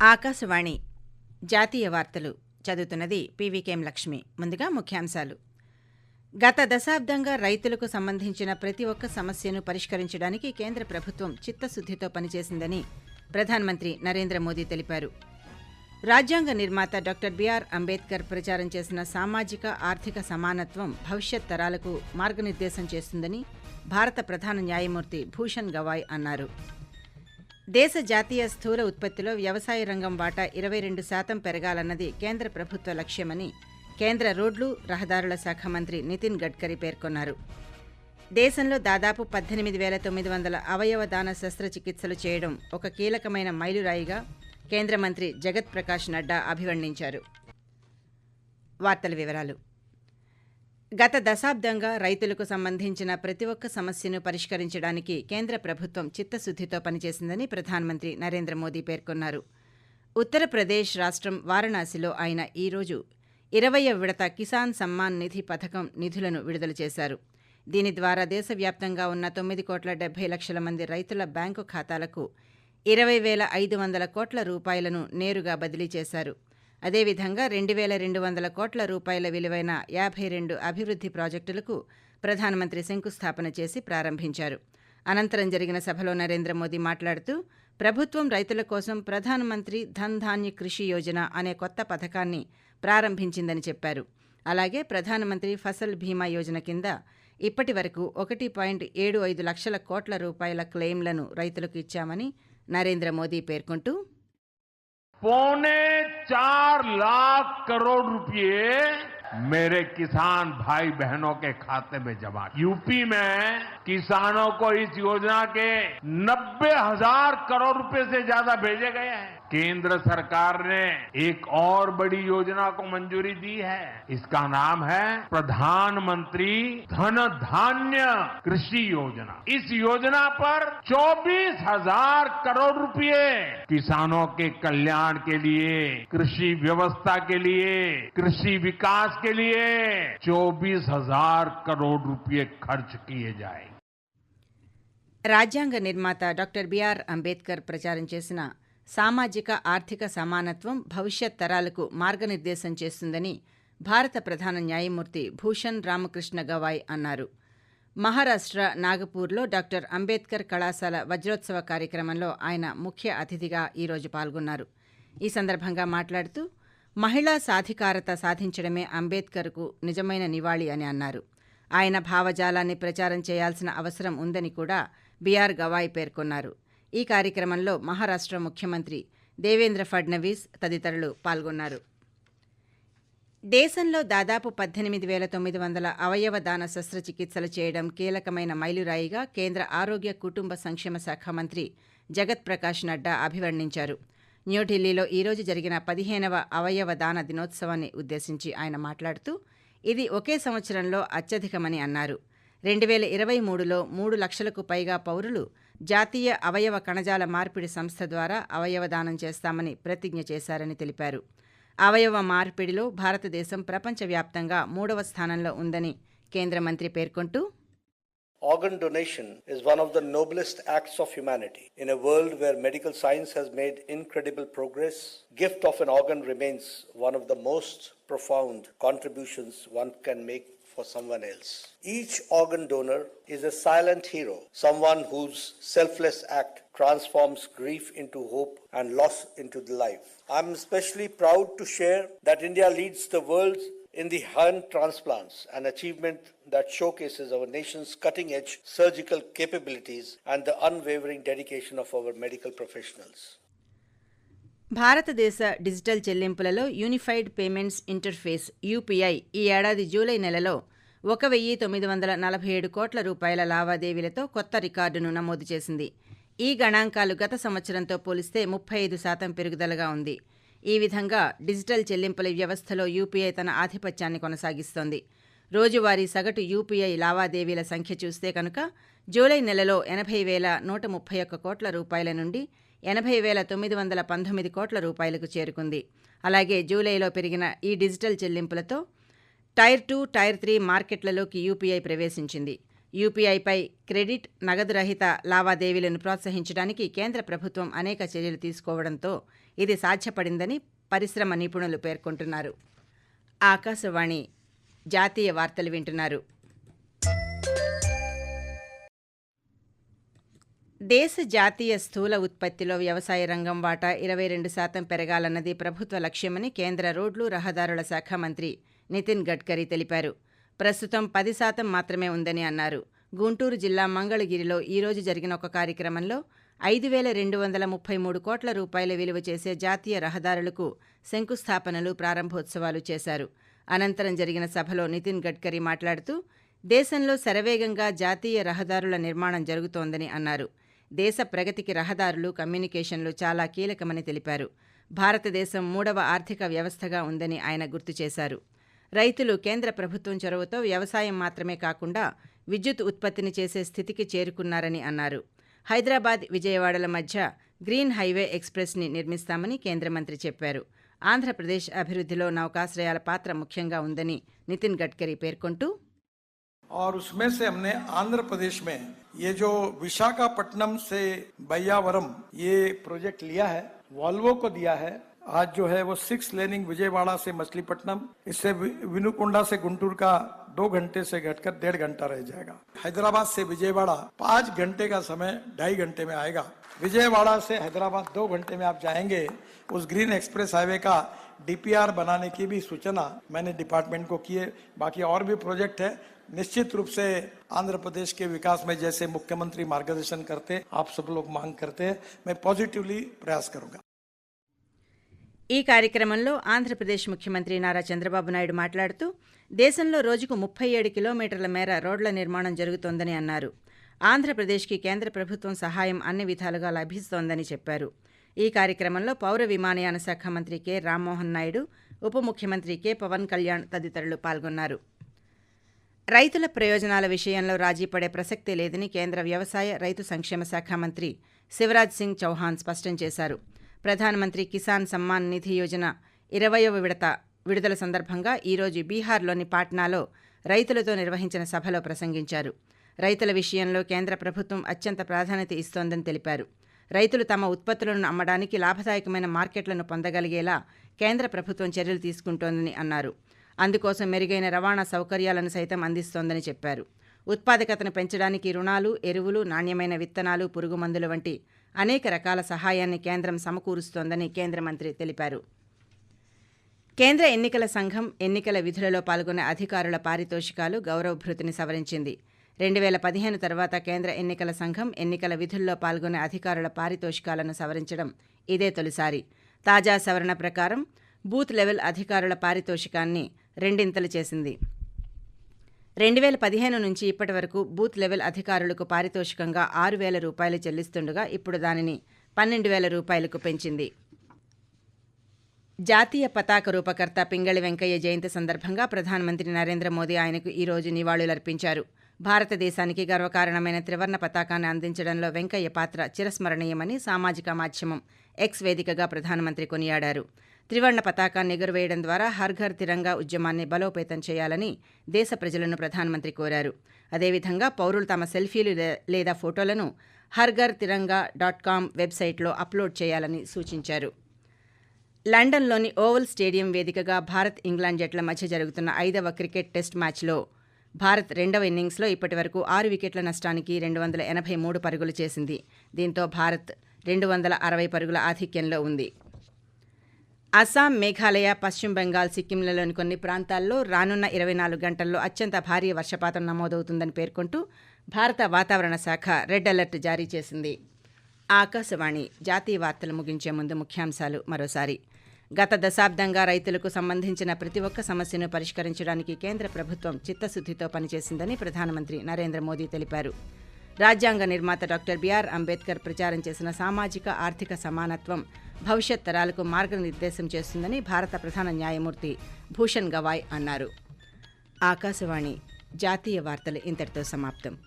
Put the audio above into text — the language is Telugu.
ఆకాశవాణి జాతీయ వార్తలు చదువుతున్నది పీవీకేఎం లక్ష్మి. ముందుగా ముఖ్యాంశాలు. గత దశాబ్దంగా రైతులకు సంబంధించిన ప్రతి ఒక్క సమస్యను పరిష్కరించడానికి కేంద్ర ప్రభుత్వం చిత్తశుద్దితో పనిచేసిందని ప్రధానమంత్రి నరేంద్ర మోదీ తెలిపారు. రాజ్యాంగ నిర్మాత డాక్టర్ బిఆర్ అంబేద్కర్ ప్రచారం చేసిన సామాజిక ఆర్థిక సమానత్వం భవిష్యత్ తరాలకు మార్గనిర్దేశం చేస్తుందని భారత ప్రధాన న్యాయమూర్తి భూషణ్ గవాయ్ అన్నారు. దేశ జాతీయ స్థూల ఉత్పత్తిలో వ్యవసాయ రంగం వాటా ఇరవై రెండు శాతం పెరగాలన్నది కేంద్ర ప్రభుత్వ లక్ష్యమని కేంద్ర రోడ్లు రహదారుల శాఖ మంత్రి నితిన్ గడ్కరీ పేర్కొన్నారు. దేశంలో దాదాపు పద్దెనిమిది వేల తొమ్మిది వందల అవయవ దాన శస్త్రచికిత్సలు చేయడం ఒక కీలకమైన మైలురాయిగా కేంద్ర మంత్రి జగత్ ప్రకాష్ నడ్డా అభివర్ణించారు. వార్తల వివరాలు. గత దశాబ్దంగా రైతులకు సంబంధించిన ప్రతి ఒక్క సమస్యను పరిష్కరించడానికి కేంద్ర ప్రభుత్వం చిత్తశుద్దితో పనిచేసిందని ప్రధానమంత్రి నరేంద్ర మోదీ పేర్కొన్నారు. ఉత్తరప్రదేశ్ రాష్ట్రం వారణాసిలో ఆయన ఈరోజు ఇరవయ విడత కిసాన్ సమ్మాన్ నిధి పథకం నిధులను విడుదల చేశారు. దీని ద్వారా దేశవ్యాప్తంగా ఉన్న తొమ్మిది కోట్ల డెబ్బై లక్షల మంది రైతుల బ్యాంకు ఖాతాలకు ఇరవై వేల ఐదు వందల కోట్ల రూపాయలను నేరుగా బదిలీ చేశారు. అదేవిధంగా రెండు వేల రెండు వందల కోట్ల రూపాయల విలువైన యాభై రెండు అభివృద్ధి ప్రాజెక్టులకు ప్రధానమంత్రి శంకుస్థాపన చేసి ప్రారంభించారు. అనంతరం జరిగిన సభలో నరేంద్ర మోదీ మాట్లాడుతూ ప్రభుత్వం రైతుల కోసం ప్రధానమంత్రి ధన్ ధాన్య కృషి యోజన అనే కొత్త పథకాన్ని ప్రారంభించిందని చెప్పారు. అలాగే ప్రధానమంత్రి ఫసల్ బీమా యోజన కింద ఇప్పటి వరకు ఒకటి పాయింట్ ఏడు ఐదు లక్షల కోట్ల రూపాయల క్లెయిమ్లను రైతులకు ఇచ్చామని నరేంద్ర మోదీ పేర్కొంటూ पौने चार लाख करोड़ रुपए मेरे किसान भाई बहनों के खाते में जमा यूपी में किसानों को इस योजना के नब्बे हज़ार करोड़ रुपए से ज़्यादा भेजे गए हैं। केंद्र सरकार ने एक और बड़ी योजना को मंजूरी दी है इसका नाम है प्रधानमंत्री धन धान्य कृषि योजना इस योजना पर चौबीस हजार करोड़ रुपए किसानों के कल्याण के लिए कृषि व्यवस्था के लिए कृषि विकास के लिए चौबीस हजार करोड़ रुपए खर्च किए जाए రాజ్యాంగ నిర్మాత డాక్టర్ బిఆర్ అంబేద్కర్ ప్రచారం చేసిన సామాజిక ఆర్థిక సమానత్వం భవిష్యత్ తరాలకు మార్గనిర్దేశం చేస్తుందని భారత ప్రధాన న్యాయమూర్తి భూషణ్ రామకృష్ణ గవాయ్ అన్నారు. మహారాష్ట్ర నాగపూర్లో డాక్టర్ అంబేద్కర్ కళాశాల వజ్రోత్సవ కార్యక్రమంలో ఆయన ముఖ్య అతిథిగా ఈరోజు పాల్గొన్నారు. ఈ సందర్భంగా మాట్లాడుతూ మహిళా సాధికారత సాధించడమే అంబేద్కర్కు నిజమైన నివాళి అని అన్నారు. ఆయన భావజాలాన్ని ప్రచారం చేయాల్సిన అవసరం ఉందని కూడా బీఆర్ గవాయ్ పేర్కొన్నారు. ఈ కార్యక్రమంలో మహారాష్ట్ర ముఖ్యమంత్రి దేవేంద్ర ఫడ్నవీస్ తదితరులు పాల్గొన్నారు. దేశంలో దాదాపు పద్దెనిమిది వేల తొమ్మిది వందల అవయవ దాన శస్త్రచికిత్సలు చేయడం కీలకమైన మైలురాయిగా కేంద్ర ఆరోగ్య కుటుంబ సంక్షేమ శాఖ మంత్రి జగత్ ప్రకాష్ నడ్డా అభివర్ణించారు. న్యూఢిల్లీలో ఈరోజు జరిగిన పదిహేనవ అవయవ దాన దినోత్సవాన్ని ఉద్దేశించి ఆయన మాట్లాడుతూ ఇది ఒకే సంవత్సరంలో అత్యధికమని అన్నారు. రెండు వేల ఇరవై మూడులో మూడు లక్షలకు పైగా పౌరులు జాతీయ అవయవ కణజాల మార్పిడి సంస్థ ద్వారా అవయవదానం చేస్తామని ప్రతిజ్ఞ చేశారని తెలిపారు అవయవ మార్పిడిలో భారతదేశం ప్రపంచవ్యాప్తంగా మూడవ స్థానంలో ఉందని కేంద్ర మంత్రి పేర్కొంటూ Organ donation is one of the noblest acts of humanity. In a world where medical science has made incredible progress, gift of an organ remains one of the most profound contributions one can make for someone else. Each organ donor is a silent hero, someone whose selfless act transforms grief into hope and loss into life. I'm especially proud to share that India leads the world in the hand transplants, an achievement that showcases our nation's cutting edge surgical capabilities and the unwavering dedication of our medical professionals. భారతదేశ డిజిటల్ చెల్లింపులలో యూనిఫైడ్ పేమెంట్స్ ఇంటర్ఫేస్ యూపీఐ ఈ ఏడాది జూలై నెలలో ఒక వెయ్యి తొమ్మిది వందల నలభై ఏడు కోట్ల రూపాయల లావాదేవీలతో కొత్త రికార్డును నమోదు చేసింది. ఈ గణాంకాలు గత సంవత్సరంతో పోలిస్తే ముప్పై ఐదు శాతం పెరుగుదలగా ఉంది. ఈ విధంగా డిజిటల్ చెల్లింపుల వ్యవస్థలో యూపీఐ తన ఆధిపత్యాన్ని కొనసాగిస్తోంది. రోజువారీ సగటు యూపీఐ లావాదేవీల సంఖ్య చూస్తే కనుక జూలై నెలలో ఎనభై వేల నూట ముప్పై ఒక్క కోట్ల రూపాయల నుండి ఎనభై వేల తొమ్మిది వందల పంతొమ్మిది కోట్ల రూపాయలకు చేరుకుంది. అలాగే జూలైలో పెరిగిన ఈ డిజిటల్ చెల్లింపులతో టైర్ టూ టైర్ త్రీ మార్కెట్లలోకి యూపీఐ ప్రవేశించింది. యూపీఐపై క్రెడిట్ నగదు రహిత లావాదేవీలను ప్రోత్సహించడానికి కేంద్ర ప్రభుత్వం అనేక చర్యలు తీసుకోవడంతో ఇది సాధ్యపడిందని పరిశ్రమ నిపుణులు పేర్కొంటున్నారు. ఆకాశవాణి జాతీయ వార్తలు వింటున్నారు. దేశ జాతీయ స్థూల ఉత్పత్తిలో వ్యవసాయ రంగం వాటా ఇరవై రెండు శాతం పెరగాలన్నది ప్రభుత్వ లక్ష్యమని కేంద్ర రోడ్లు రహదారుల శాఖ మంత్రి నితిన్ గడ్కరీ తెలిపారు. ప్రస్తుతం పది శాతం మాత్రమే ఉందని అన్నారు. గుంటూరు జిల్లా మంగళగిరిలో ఈరోజు జరిగిన ఒక కార్యక్రమంలో ఐదు వేల రెండు వందల ముప్పై మూడు కోట్ల రూపాయల విలువ చేసే జాతీయ రహదారులకు శంకుస్థాపనలు ప్రారంభోత్సవాలు చేశారు. అనంతరం జరిగిన సభలో నితిన్ గడ్కరీ మాట్లాడుతూ దేశంలో శరవేగంగా జాతీయ రహదారుల నిర్మాణం జరుగుతోందని అన్నారు. దేశ ప్రగతికి రహదారులు కమ్యూనికేషన్లు చాలా కీలకమని తెలిపారు. భారతదేశం మూడవ ఆర్థిక వ్యవస్థగా ఉందని ఆయన గుర్తు చేశారు. రైతులు కేంద్ర ప్రభుత్వం చొరవతో వ్యవసాయం మాత్రమే కాకుండా విద్యుత్ ఉత్పత్తిని చేసే స్థితికి చేరుకున్నారని అన్నారు. హైదరాబాద్ విజయవాడల మధ్య గ్రీన్ హైవే ఎక్స్ప్రెస్ని నిర్మిస్తామని కేంద్ర మంత్రి చెప్పారు. ఆంధ్రప్రదేశ్ అభివృద్ధిలో నౌకాశ్రయాల పాత్ర ముఖ్యంగా ఉందని నితిన్ గడ్కరీ పేర్కొంటూ और उसमें से हमने आंध्र प्रदेश में ये जो विशाखापट्टनम से बैयावरम ये प्रोजेक्ट लिया है, वॉल्वो को दिया है। आज जो है वो सिक्स लेनिंग विजयवाड़ा से मछलीपट्टनम, इससे विनुकुंडा से गुंटूर का दो घंटे से घटकर डेढ़ घंटा रह जाएगा। हैदराबाद से विजयवाड़ा पाँच घंटे का समय ढाई घंटे में आएगा। विजयवाड़ा से हैदराबाद दो घंटे में आप जाएँगे, उस ग्रीन एक्सप्रेस हाईवे का डीपीआर बनाने की भी सूचना मैंने डिपार्टमेंट को किए बाकी और भी प्रोजेक्ट है निश्चित रूप से आंध्र प्रदेश के विकास में जैसे मुख्यमंत्री मार्गदर्शन करते आप सब लोग मांग करते हैं मैं पॉजिटिवली प्रयास करूंगा ఈ కార్యక్రమంలో ఆంధ్రప్రదేశ్ ముఖ్యమంత్రి నారా చంద్రబాబు నాయుడు మాట్లాడుతూ దేశంలో రోజుకు ముప్పై ఏడు కిలోమీటర్ల మేర రోడ్ల నిర్మాణం జరుగుతోందని అన్నారు ఆంధ్రప్రదేశ్కి కేంద్ర ప్రభుత్వం సహాయం అన్ని విధాలుగా లభిస్తోందని చెప్పారు ఈ కార్యక్రమంలో పౌర విమానయాన శాఖ మంత్రి కె రామ్మోహన్ నాయుడు ఉప ముఖ్యమంత్రి కె పవన్ కళ్యాణ్ తదితరులు పాల్గొన్నారు రైతుల ప్రయోజనాల విషయంలో రాజీ పడే ప్రసక్తే లేదని కేంద్ర వ్యవసాయ రైతు సంక్షేమ శాఖ మంత్రి శివరాజ్ సింగ్ చౌహాన్ స్పష్టం చేశారు. ప్రధానమంత్రి కిసాన్ సమ్మాన్ నిధి యోజన ఇరవయవ విడత విడుదల సందర్భంగా ఈరోజు బీహార్లోని పాట్నాలో రైతులతో నిర్వహించిన సభలో ప్రసంగించారు. రైతుల విషయంలో కేంద్ర ప్రభుత్వం అత్యంత ప్రాధాన్యత ఇస్తోందని తెలిపారు. రైతులు తమ ఉత్పత్తులను అమ్మడానికి లాభదాయకమైన మార్కెట్లను పొందగలిగేలా కేంద్ర ప్రభుత్వం చర్యలు తీసుకుంటోందని అన్నారు. అందుకోసం మెరుగైన రవాణా సౌకర్యాలను సైతం అందిస్తోందని చెప్పారు. ఉత్పాదకతను పెంచడానికి రుణాలు ఎరువులు నాణ్యమైన విత్తనాలు పురుగుమందులు వంటి అనేక రకాల సహాయాన్ని కేంద్రం సమకూరుస్తోందని కేంద్ర మంత్రి తెలిపారు. కేంద్ర ఎన్నికల సంఘం ఎన్నికల విధులలో పాల్గొనే అధికారుల పారితోషికాలు గౌరవభృతిని సవరించింది. రెండు వేల పదిహేను తర్వాత కేంద్ర ఎన్నికల సంఘం ఎన్నికల విధుల్లో పాల్గొనే అధికారుల పారితోషికాలను సవరించడం ఇదే తొలిసారి. తాజా సవరణ ప్రకారం బూత్ లెవెల్ అధికారుల పారితోషికాన్ని రెండింతలు చేసింది. రెండు వేల పదిహేను నుంచి ఇప్పటి వరకు బూత్ లెవెల్ అధికారులకు పారితోషికంగా ఆరు వేల రూపాయలు చెల్లిస్తుండగా ఇప్పుడు దానిని పన్నెండు వేల రూపాయలకు పెంచింది. జాతీయ పతాక రూపకర్త పింగళి వెంకయ్య జయంతి సందర్భంగా ప్రధానమంత్రి నరేంద్ర మోదీ ఆయనకు ఈరోజు నివాళులర్పించారు. భారతదేశానికి గర్వకారణమైన త్రివర్ణ పతాకాన్ని అందించడంలో వెంకయ్య పాత్ర చిరస్మరణీయమని సామాజిక మాధ్యమం ఎక్స్ వేదికగా ప్రధానమంత్రి కొనియాడారు. త్రివర్ణ పతాకాన్ని ఎగురవేయడం ద్వారా హర్ ఘర్ తిరంగా ఉద్యమాన్ని బలోపేతం చేయాలని దేశ ప్రజలను ప్రధానమంత్రి కోరారు. అదేవిధంగా పౌరులు తమ సెల్ఫీలు లే- లేదా ఫోటోలను హర్ ఘర్ తిరంగా డాట్ కామ్ వెబ్సైట్లో అప్లోడ్ చేయాలని సూచించారు. లండన్లోని ఓవల్ స్టేడియం వేదికగా భారత్ ఇంగ్లాండ్ జట్ల మధ్య జరుగుతున్న ఐదవ క్రికెట్ టెస్ట్ మ్యాచ్లో భారత్ రెండవ ఇన్నింగ్స్లో ఇప్పటివరకు ఆరు వికెట్ల నష్టానికి రెండు వందల ఎనభై మూడు పరుగులు చేసింది. దీంతో భారత్ రెండు వందల అరవై పరుగుల ఆధిక్యంలో ఉంది. అస్సాం మేఘాలయ పశ్చిమ బెంగాల్ సిక్కింలలోని కొన్ని ప్రాంతాల్లో రానున్న ఇరవై నాలుగు గంటల్లో అత్యంత భారీ వర్షపాతం నమోదవుతుందని పేర్కొంటూ భారత వాతావరణ శాఖ రెడ్ అలర్ట్ జారీ చేసింది. ఆకాశవాణి జాతీయ వార్తలు ముగించే ముందు ముఖ్యాంశాలు మరోసారి. గత దశాబ్దంగా రైతులకు సంబంధించిన ప్రతి ఒక్క సమస్యను పరిష్కరించడానికి కేంద్ర ప్రభుత్వం చిత్తశుద్ధితో పనిచేసిందని ప్రధానమంత్రి నరేంద్ర మోదీ తెలిపారు. రాజ్యాంగ నిర్మాత డాక్టర్ బిఆర్ అంబేద్కర్ ప్రచారం చేసిన సామాజిక ఆర్థిక సమానత్వం భవిష్యత్ తరాలకు మార్గనిర్దేశం చేస్తుందని భారత ప్రధాన న్యాయమూర్తి భూషణ్ గవాయ్ అన్నారు. ఆకాశవాణి జాతీయ వార్తలు ఇంతటితో సమాప్తం.